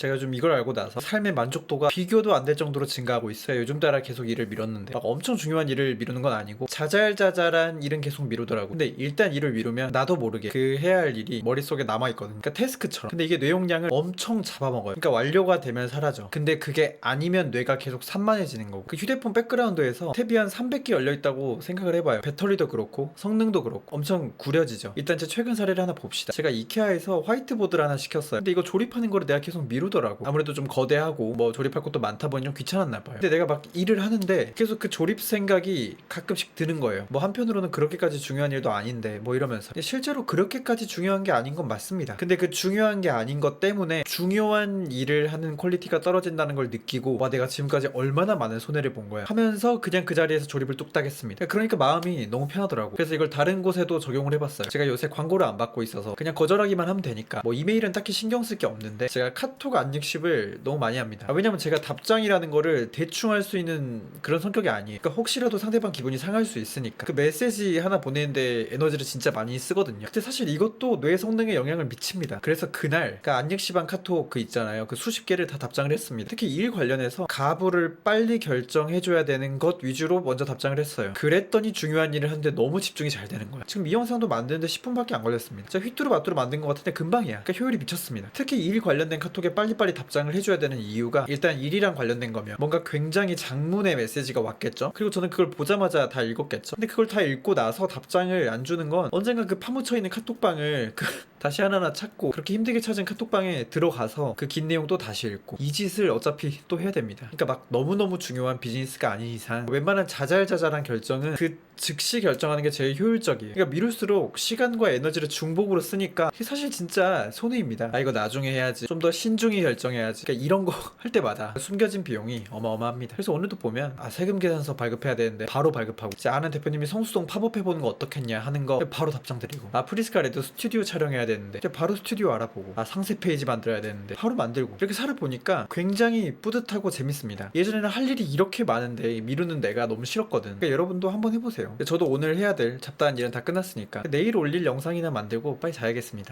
제가 좀 이걸 알고 나서 삶의 만족도가 비교도 안 될 정도로 증가하고 있어요. 요즘 따라 계속 일을 미뤘는데 막 엄청 중요한 일을 미루는 건 아니고 자잘자잘한 일은 계속 미루더라고. 근데 일단 일을 미루면 나도 모르게 그 해야 할 일이 머릿속에 남아 있거든. 그러니까 태스크처럼. 근데 이게 뇌용량을 엄청 잡아먹어요. 그러니까 완료가 되면 사라져. 근데 그게 아니면 뇌가 계속 산만해지는 거고. 그 휴대폰 백그라운드에서 탭이 한 300개 열려 있다고 생각을 해봐요. 배터리도 그렇고 성능도 그렇고 엄청 구려지죠. 일단 제 최근 사례를 하나 봅시다. 제가 이케아에서 화이트보드를 하나 시켰어요. 근데 이거 조립하는 거를 내가 계속 미루 더라고. 아무래도 좀 거대하고 뭐 조립할 것도 많다 보니 좀 귀찮았나 봐요. 근데 내가 막 일을 하는데 계속 그 조립 생각이 가끔씩 드는 거예요. 뭐 한편으로는 그렇게까지 중요한 일도 아닌데 뭐 이러면서 실제로 그렇게까지 중요한 게 아닌 건 맞습니다. 근데 그 중요한 게 아닌 것 때문에 중요한 일을 하는 퀄리티가 떨어진다는 걸 느끼고 와 내가 지금까지 얼마나 많은 손해를 본 거야 하면서 그냥 그 자리에서 조립을 뚝딱 했습니다. 그러니까 마음이 너무 편하더라고. 그래서 이걸 다른 곳에도 적용을 해봤어요. 제가 요새 광고를 안 받고 있어서 그냥 거절하기만 하면 되니까 뭐 이메일은 딱히 신경 쓸 게 없는데 제가 카톡 안익십을 너무 많이 합니다. 아, 왜냐면 제가 답장이라는 거를 대충 할 수 있는 그런 성격이 아니에요. 그러니까 혹시라도 상대방 기분이 상할 수 있으니까 그 메시지 하나 보내는데 에너지를 진짜 많이 쓰거든요. 근데 사실 이것도 뇌 성능에 영향을 미칩니다. 그래서 그날 그러니까 안익시방 카톡 그 있잖아요. 그 수십 개를 다 답장을 했습니다. 특히 일 관련해서 가부를 빨리 결정해줘야 되는 것 위주로 먼저 답장을 했어요. 그랬더니 중요한 일을 하는데 너무 집중이 잘 되는 거야. 지금 이 영상도 만드는데 10분밖에 안 걸렸습니다. 진짜 휘뚜루마뚜루 만든 것 같은데 금방이야. 그러니까 효율이 미쳤습니다. 특히 일 관련된 카톡에 빨리빨리 답장을 해줘야 되는 이유가 일단 일이랑 관련된 거면 뭔가 굉장히 장문의 메시지가 왔겠죠. 그리고 저는 그걸 보자마자 다 읽었겠죠. 근데 그걸 다 읽고 나서 답장을 안 주는 건 언젠가 그 파묻혀 있는 카톡방을 그 다시 하나하나 찾고 그렇게 힘들게 찾은 카톡방에 들어가서 그 긴 내용 또 다시 읽고 이 짓을 어차피 또 해야 됩니다. 그러니까 막 너무너무 중요한 비즈니스가 아닌 이상 웬만한 자잘자잘한 결정은 그 즉시 결정하는 게 제일 효율적이에요. 그러니까 미룰수록 시간과 에너지를 중복으로 쓰니까 사실 진짜 손해입니다. 아 이거 나중에 해야지. 좀 더 신중히 결정해야지. 그러니까 이런 거 할 때마다 숨겨진 비용이 어마어마합니다. 그래서 오늘도 보면 아 세금 계산서 발급해야 되는데 바로 발급하고 제 아는 대표님이 성수동 팝업해 보는 거 어떻겠냐 하는 거 바로 답장 드리고 아 프리스카 레드 스튜디오 촬영해야 되는데 바로 스튜디오 알아보고 아 상세 페이지 만들어야 되는데 바로 만들고 이렇게 살아보니까 굉장히 뿌듯하고 재밌습니다. 예전에는 할 일이 이렇게 많은데 미루는 내가 너무 싫었거든. 그러니까 여러분도 한번 해보세요. 저도 오늘 해야 될 잡다한 일은 다 끝났으니까 내일 올릴 영상이나 만들고 빨리 자야겠습니다.